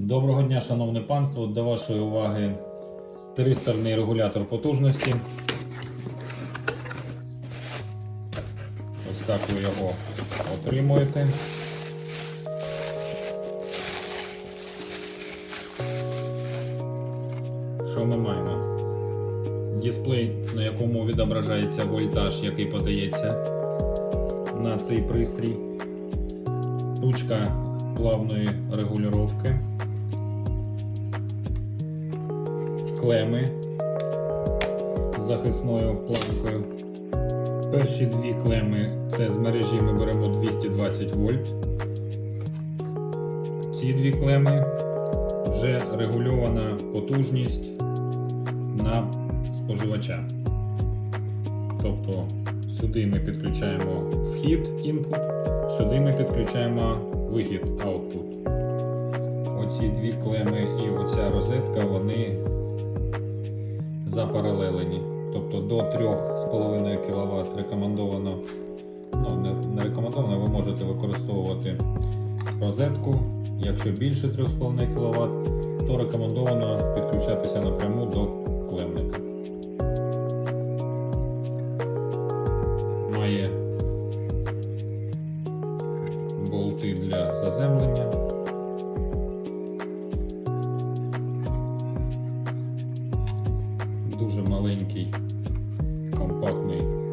Доброго дня, шановне панство. До вашої уваги тристорний регулятор потужності. Ось так ви його отримуєте. Що ми маємо? Дисплей, на якому відображається вольтаж, який подається на цей пристрій. Ручка плавної регулювання. Клеми з захисною планкою. Перші дві клеми це з мережі ми беремо 220 вольт. Ці дві клеми вже регульована потужність на споживача. Тобто сюди ми підключаємо вхід input, сюди ми підключаємо вихід output. Оці дві клеми і оця розетка вони запаралелені. Тобто до 3,5 кВт рекомендовано, ну не, не рекомендовано, ви можете використовувати розетку. Якщо більше 3,5 кВт, то рекомендовано підключатися напряму до клемника. Має болти для заземлення. Дуже маленький, компактний.